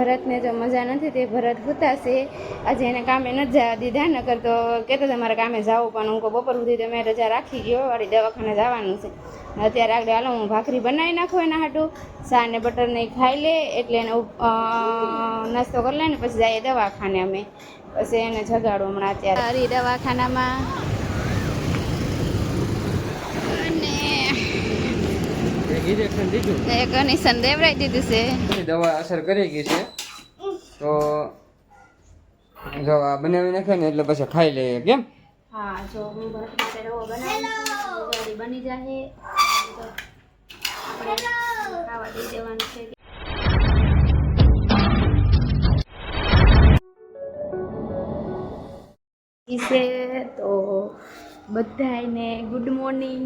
ભરતને જો મજા નથી તે ભરત હુતાશે આજે એને કામે નથી જવા દીધા, નકર તો કહેતો તમારે કામે જાવું, પણ હું બપોર સુધી તો મેં રજા રાખી ગયો, વાળી દવાખાને જવાનું છે. અત્યારે આગળ હાલો હું ભાખરી બનાવી નાખું એના હાટું. સા ને બટર નહીં ખાઈ લે, એટલે એને નાસ્તો કરી લે ને, પછી જઈએ દવાખાને અમે. પછી એને જગાડું હમણાં અત્યારે. દવાખાનામાં અને ઇન્જેક્શન દીધું એક નિશાન દેવરાઈ દીધું છે. દવા અસર કરી ગઈ છે. તો જો આ બનાવી નાખે ને એટલે પછી ખાઈ લઈએ કેમ? હા જો હું ભરત માટે રવો બનાવું બની જાય તો આપણે ખાવા દઈ દેવાનું છે. છે તો બધાને ગુડ મોર્નિંગ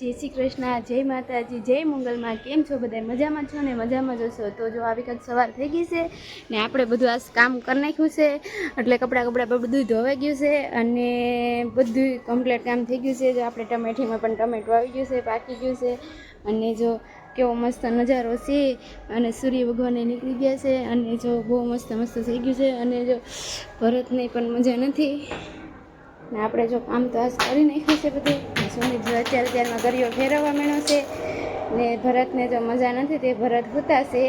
જય શ્રી કૃષ્ણ, જય માતાજી, જય મંગલમાં. કેમ છો બધા મજામાં છો ને? મજામાં જશો તો જો આવી કંઈક સવાર થઈ ગઈ છે ને આપણે બધું આ કામ કરી નાખ્યું છે. એટલે કપડાં કપડાં બધું ધોવાઈ ગયું છે અને બધું કમ્પ્લીટ કામ થઈ ગયું છે. જો આપણે ટમેટીમાં પણ ટમેટું આવી ગયું છે, પાકી ગયું છે. અને જો કેવો મસ્ત નજારો છે અને સૂર્ય ભગવાને નીકળી ગયા છે અને જો બહુ મસ્ત મસ્ત થઈ ગયું છે અને જો ભરતને પણ મજા નથી. ને આપણે જો કામ તો આજ કરી નાખ્યું છે બધું. સુમિત જો અત્યારે ત્યારમાં ગરિયો ફેરવવા માંડ્યો છે ને ભરતને જો મજા નથી તે ભરત હુતાશે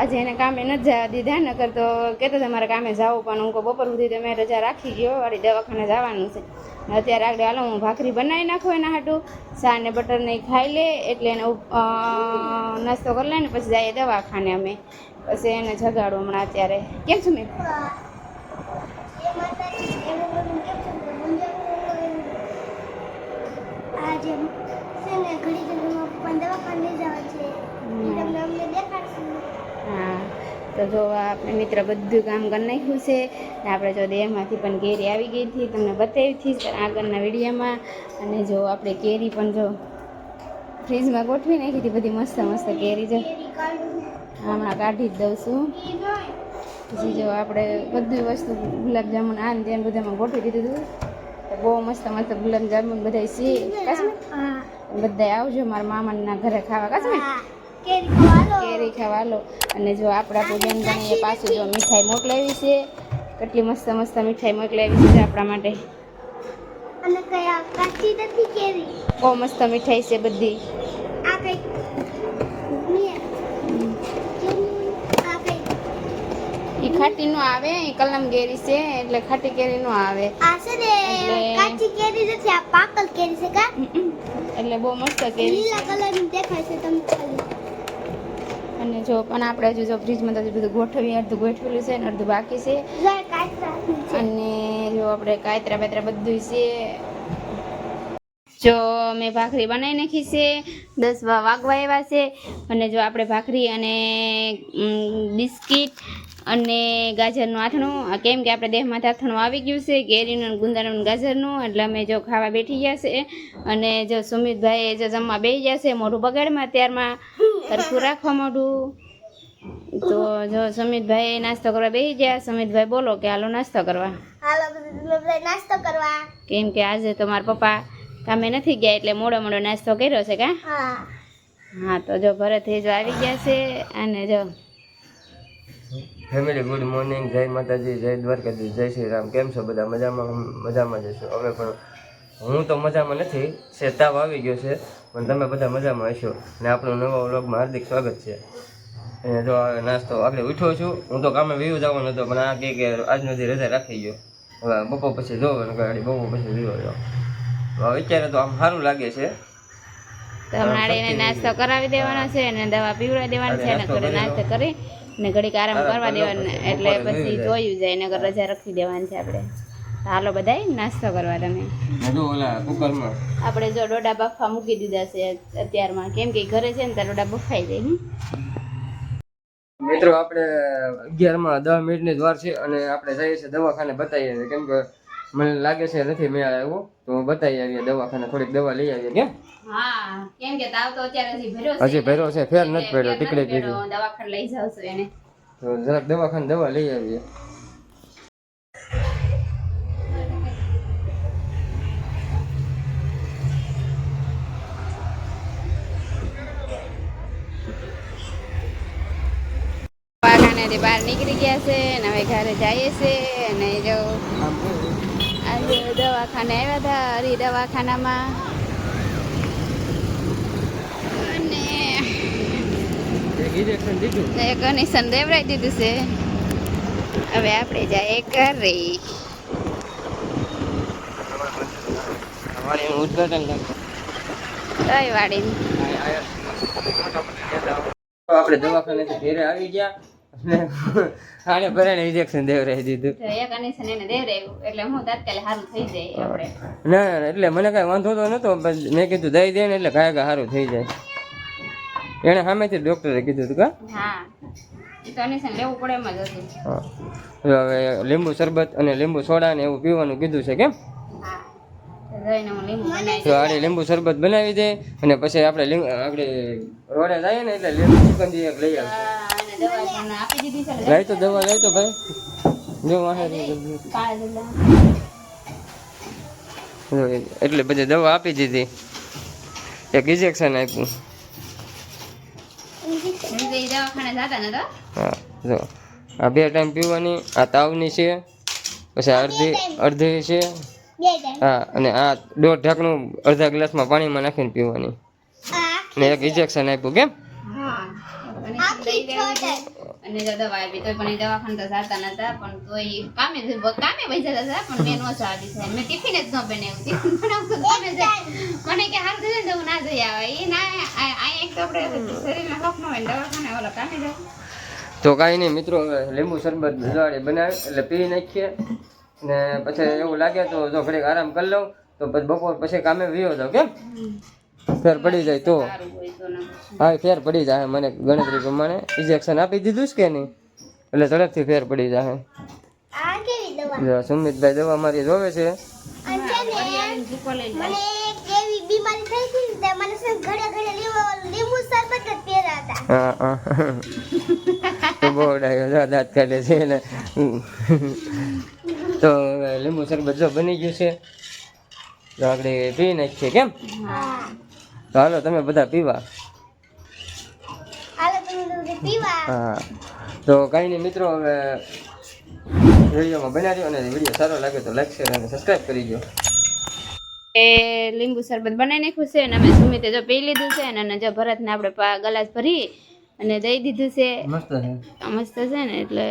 આજે એને કામે નથી જવા દીધા ન તો કહેતો તમારે કામે જાવું પણ હું બપોર સુધી તો મેં રજા રાખી ગયો, વાળી દવાખાને જવાનું છે. અત્યારે આગળ હાલો હું ભાખરી બનાવી નાખું એના હાટું. ચા ને બટર નહીં ખાઈ લે, એટલે એને નાસ્તો કરી લે ને પછી જઈએ દવાખાને અમે. પછી એને જગાડું હમણાં અત્યારે. કેમ છું મેં છે ને ઘડી ઘડીમાં પપ્પાને દવાખાને લઈ જવા છે. તમને અમને દેખાડશું. હા. તો જો આપણે મિત્ર બધું કામ કરી નાખ્યું છે. આપણે જો દેહમાંથી પણ કેરી આવી ગઈ હતી તમને બતાવી હતી આગળના વિડીયોમાં. અને જો આપણે કેરી પણ જો ફ્રીજમાં ગોઠવી નાખી હતી બધી મસ્ત મસ્ત કેરી જો. હમણાં કાઢી જ દઉં છું. પછી જો આપણે બધી વસ્તુ ગુલાબજામુન આ ને તેને બધામાં ગોઠવી દીધું હતું. તો બહુ મસ્ત મસ્ત ગુલાબજામુન બધા છે. કાશ્મીર? બધા આવજો મારા મામાના ઘરે ખાવા. કાશ્મીર? કેરી ખાવા લો અને જો આપણા પૂજન ગણીએ પાછું જો મીઠાઈ મોકલાવી છે. કેટલી મસ્ત મસ્ત મીઠાઈ મોકલાવી છે આપણા માટે. અને કયા કાચી નથી કેરી? બહુ મસ્ત મીઠાઈ છે બધી. આ આ કઈ ખાટી નો આવે એ કલમ કેરી છે એટલે ખાટી કેરી નો આવે. આ છે ને કાચી કેરી નથી આ પાકલ કેરી છે કા? એટલે બહુ મસ્ત કેરી લીલા કલરની દેખાય છે તમને ખાલી. અને જો પણ આપણે હજુ જો ફ્રીજમાં તો બધું ગોઠવી અડધું ગોઠવેલું છે ને અડધું બાકી છે. અને જો આપણે કાયતરા બાયતરા બધું છે. જો મેં ભાખરી બનાવી નાખી છે. દસ વાગવા આવ્યા છે. અને જો આપણે ભાખરી અને બિસ્કિટ અને ગાજરનું આથણું કેમ કે આપણે દેહમાંથી આથણું આવી ગયું છે કેરીનું ગુંદાળાનું ગાજરનું એટલે અમે જો ખાવા બેઠી ગયા છે. અને જો સુમિતભાઈ જો જમવા બેસી ગયા છે મોઢું બગાડમાં ત્યારમાં સરખું રાખવા મોઢું. તો જો સુમિતભાઈ નાસ્તો કરવા બેસી ગયા. સુમિતભાઈ બોલો કે હાલો નાસ્તો કરવા. હાલો નાસ્તો કરવા. કેમ કે આજે તો મારા પપ્પા કામે નથી ગયા એટલે મોડો મોડો નાસ્તો કર્યો છે કા? હા. હા તો જો ભરત જો આવી ગયા છે અને જો ફેમિલી ગુડ મોર્નિંગ જય માતાજી જય દ્વારકાજી જય શ્રી રામ કેમ છો બધા? મજામાં? મજામાં જશો અમે પણ હું તો મજામાં નથી. છે તાવ આવી ગયો છે પણ તમે બધા મજામાં હશો. ને આપણો નવા વ્લોગમાં હાર્દિક સ્વાગત છે. અને જો નાસ્તો આગળ ઉઠ્યો છું. હું તો કામે વ્યૂ જવાનો હતો પણ આ કે આજનો દી રજા રાખી ગયો. હવે બપોર પછી જોવાનું ગાડી બપોર પછી વ્યૂ જો હવે અત્યારે તો આમ સારું લાગે છે. તો હમણાં નાસ્તો કરાવી દેવાનો છે અને દવા પીવડાવી દેવાની છે અને નાસ્તો કરી. ને ઘડીક આરામ કરવા દેવાનો એટલે પછી જોયું. જાય નગર રજા રાખી દેવાની છે આપણે. હાલો બધાય નાસ્તો કરવા તમે. આપણે જો ડોડા બફા મૂકી દીધા છે અત્યારમાં. કેમ કે ઘરે છે ને ત્યાં ડોડા બફાઈ જાય મિત્રો આપણે અગિયારમાં દસ મિનિટની જ વાર છે અને આપણે જઈએ છીએ દવાખાને બતાવીએ. છીએ કેમ કે મને લાગે છે નથી મેળ આવ્યો. તો બતાવી આવીએ દવાખાને થોડીક દવા લઈ આવીએ કેમ? હા કેમ કે તાવ તો અત્યારે હજી ભર્યો છે. હજી ભર્યો છે ફેર નથી પડ્યો ટીકડી એટલે દવાખાને લઈ જાવ એને. તો જરાક દવાખાને દવા લઈ આવીએ. બહાર નીકળી ગયા છે અને હવે ઘરે જઈએ છે અને જો આજે દવાખાને આવ્યા હતા હરી દવાખાનામાં. અને એક કનેક્શન દીધું છે. હવે આપણે જઈએ ઘરે. ઉદ્ઘાટન આપણે ઘેરે આવી ગયા. આને ભરાને ઇન્જેક્શન દેવરાઈ દીધું. તો એક કનેક્શન એને દેવરાયું એટલે હું તાત્કાલિક સારું થઈ જાય આપણે. ના ના, એટલે મને કાંઈ વાંધો તો નહોતો મેં કીધું દઈ દે ને એટલે કાંઈ કાંઈ સારું થઈ જાય. એણે સામેથી ડૉક્ટરે કીધું હતું કા? હા. હવે લીંબુ શરબત અને લીંબુ સોડા ને એવું પીવાનું કીધું છે કેમ? તો લીંબુ આડે લીંબુ શરબત બનાવી દે અને પછી આપણે આપણે રોડે જઈએ ને એટલે લીંબુ ચિકનજી એક લઈ આવશું. લાય તો દવા લઈ તો ભાઈ. જો એટલે બધી દવા આપી દીધી. એક ઇન્જેક્શન આપ્યું. હા, જો. આ બે ટાઈમ પીવાની, આ તાવની છે, પછી અડધી અડધી છે. હા, અને આ દોઢ ઢાંકણું અડધા ગ્લાસમાં પાણીમાં નાખીને પીવાની. ને એક ઇન્જેક્શન આપ્યું, કેમ? અને દઈ દેવું અને જો દવા તો પણ એ દવાખાને તો જતા નતા પણ તો એ કામે કામે ભાઈ જતા હતા પણ મેં નો ચાલી છે. મેં ટિફિન જ ન બનાવ્યું ટિફિન બનાવતું તો તમે જાય મને કે હાલ થશે ને તો હું ના જઈ આવે એ ના આ એક તો આપણે શરીરમાં હોક ન હોય દવાખાને ઓલા કામે જાય. તો કાંઈ નહીં મિત્રો હવે લીંબુ શરબત જવાડે બનાવી એટલે પી નાખીએ. ને પછી એવું લાગે તો જો ઘડીક આરામ કરી લઉં તો પછી બપોર પછી કામે વિયો જાવ કેમ? ફેર પડી જાય તો? હા ફેર પડી જાય મને ગણતરી પ્રમાણે. ઇન્જેક્શન આપી દીધું છે કે નહીં? એટલે ઝડપથી ફેર પડી જાય. સુમિતભાઈ દવા મારી જોવે છે. તે લીંબુ શરબત જ બની ગયું છે. તો આપણે પી નાખીએ કેમ? તો હાલો તમે બધા પીવા? હાલો તમે લોકો પીવા? હા. તો કાંઈ નહીં મિત્રો હવે વિડીયોમાં બનાવ્યો અને વીડિયો સારો લાગે તો લાઈક શેર અને સબસ્ક્રાઈબ કરી દો. એ લીંબુ શરબત બનાવી નાખ્યું છે અને અમે સુમિતે જો પી લીધું છે અને જો ભરતને આપણે પા ગ્લાસ ભરી અને દઈ દીધું છે. મસ્ત છે. આ મસ્ત છે ને એટલે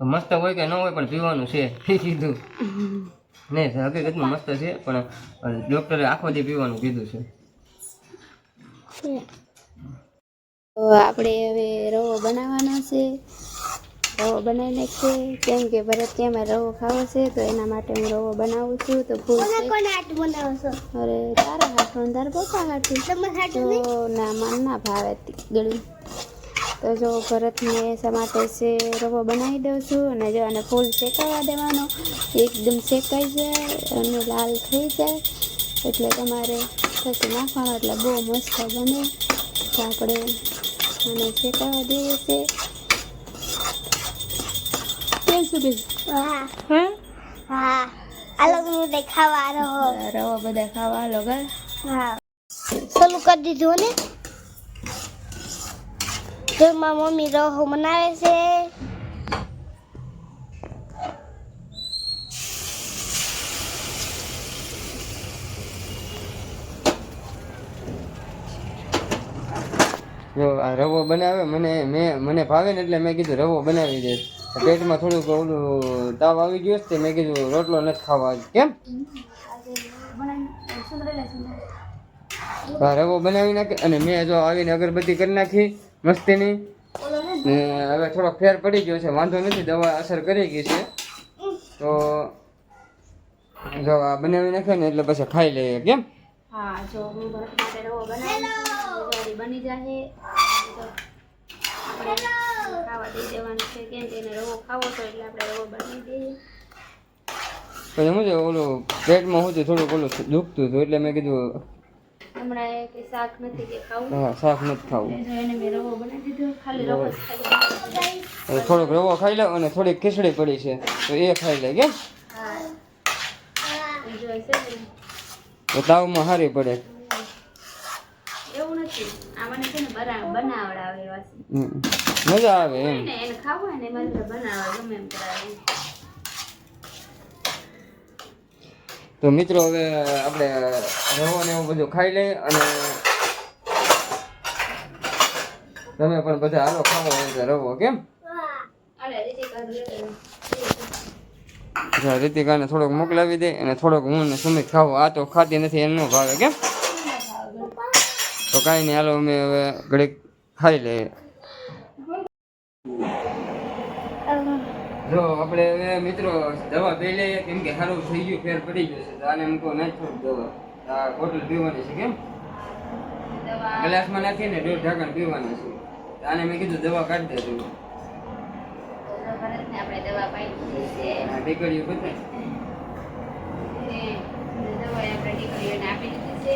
મસ્ત હોય કે ન હોય પણ પીવાનું છે કીધું. નહીં હકીકતમાં મસ્ત છે પણ ડૉક્ટરે આખો દી પીવાનું કીધું છે. તો આપણે હવે રવો બનાવવાનો છે. રવો બનાવી છે. કેમ કે ભરત કે અમારે રવો ખાવો છે તો એના માટે હું રવો બનાવું છું. તો ફૂલ છો. અરે તારા હાથમાં તારા પપ્પા હાથું. તો ના મન ના ભાવે ગળ્યું તો જો ભરતને શા માટે છે રવો બનાવી દઉં છું. અને જો આને ફૂલ શેકાવા દેવાનો. એકદમ શેકાઈ જાય અને લાલ થઈ જાય. એટલે તમારે પછી નાખવાનો એટલે બહુ મસ્ત બને. તો આપણે આને શેકાવા દઈએ છીએ કેમ શું હા? હા બધે ખાવા રહો રવો બધા ખાવા ઘર હા. ચાલુ કરી દીધું ને? મારી મમ્મી રહો બનાવે છે. જો આ રવો બનાવે, મને, મેં, મને ભાવે ને એટલે મેં કીધું રવો બનાવી દે. પેટમાં થોડુંક ઓલું તાવ આવી ગયો છે મેં કીધું રોટલો નથી ખાવા. કેમ? રવો બનાવી નાખે અને મેં જો આવીને અગરબત્તી કરી નાખી મસ્તીની. ને હવે થોડોક ફેર પડી ગયો છે, વાંધો નથી, દવા અસર કરી ગઈ છે. તો જો આ બનાવી નાખે ને એટલે પછી ખાઈ લઈએ. કેમ? હા જો હું ભરત માટે રવો બનાવી બની જશે આપણે ખાવા દઈ દેવાનું છે. કેમ કે એને રવો ખાવો તો એટલે આપણે રવો બની દઈએ. પછી શું છે ઓલું પેટમાં હું થોડુંક ઓલું દુખતું હતું એટલે મેં કીધું હમણાં કે શાક નથી કે ખાવું. હા શાક નથી ખાવું. એને મેં રવો બનાવી દીધો. ખાલી રવો જ ખાલી અને થોડોક રવો ખાઈ લે અને થોડીક ખીચડી પડી છે તો એ ખાઈ લે કેમ હા એ જો છે ને તો તાવમાં સારી પડે. એવું નથી. આમાં છે ને બનાવડાવે એવા છે. હમ. મજા આવે એમ. એને ખાવું હોય ને તો બનાવવા ગમે એમ કરાવે. તો મિત્રો હવે આપણે રવો ને એવું બધું ખાઈ લઈએ અને તમે પણ બધા હાલો ખાવો રવો કેમ? અરે કર રીતિકાને થોડોક મોકલાવી દે અને થોડોક હું ને સુમિત ખાવો. આ તો ખાતી નથી એમનો ભાવે કેમ? તો કાંઈ નહીં હાલો અમે હવે ઘડીક ખાઈ લઈએ. જો આપણે હવે મિત્રો દવા પી લઈએ કેમ કે સારું થઈ ગયું ફેર પડી ગયો છે. તો આને મૂકો નાખો દવા. આ બોટલ પીવાની છે કેમ? ગ્લાસમાં નાખીને દોઢ ઢાંકણ પીવાનું છે. આને મેં કીધું દવા કાઢી દે ભરતને આપણે દવા પાઈ દીધી છે. દીકરીઓ બતાય દવા આપણે દીકરીઓને આપી દીધી છે.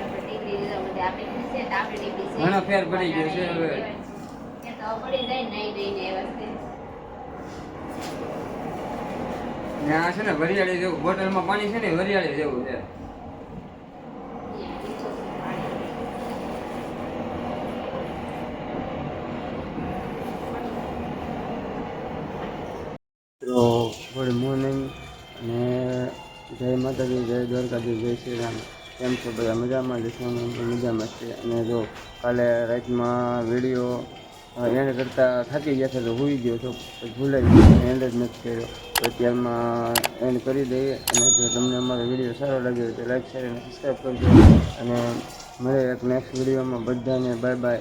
આપણે દીકરી બધે આપી દીધી છે. આપણે દીકરી છે. ઘણો ફેર પડી ગયો છે હવે. એ તો પડી જાય નહીં નહીં એ વસ્તુ ના છે ને વરિયાળી જેવું બોટલમાં પાણી છે ને વરિયાળી જેવું છે તો ગુડ મોર્નિંગ અને જય માતાજી જય શ્રી રામ. કેમ છો બધા? મજામાં જશું મજામાં છે અને જો કાલે રાતમાં વીડિયો એન્ડ કરતાં થાકી ગયા છે તો હોઈ ગયો તો ભૂલાઈ ગયો એન્ડ જ નથી કર્યો. તો અત્યારમાં એન્ડ કરી દઈએ. અને જો તમને અમારો વીડિયો સારો લાગ્યો તો લાઈક શેર અને સબસ્ક્રાઈબ કરજો. અને મળે એક નેક્સ્ટ વિડીયોમાં બધાને. Bye bye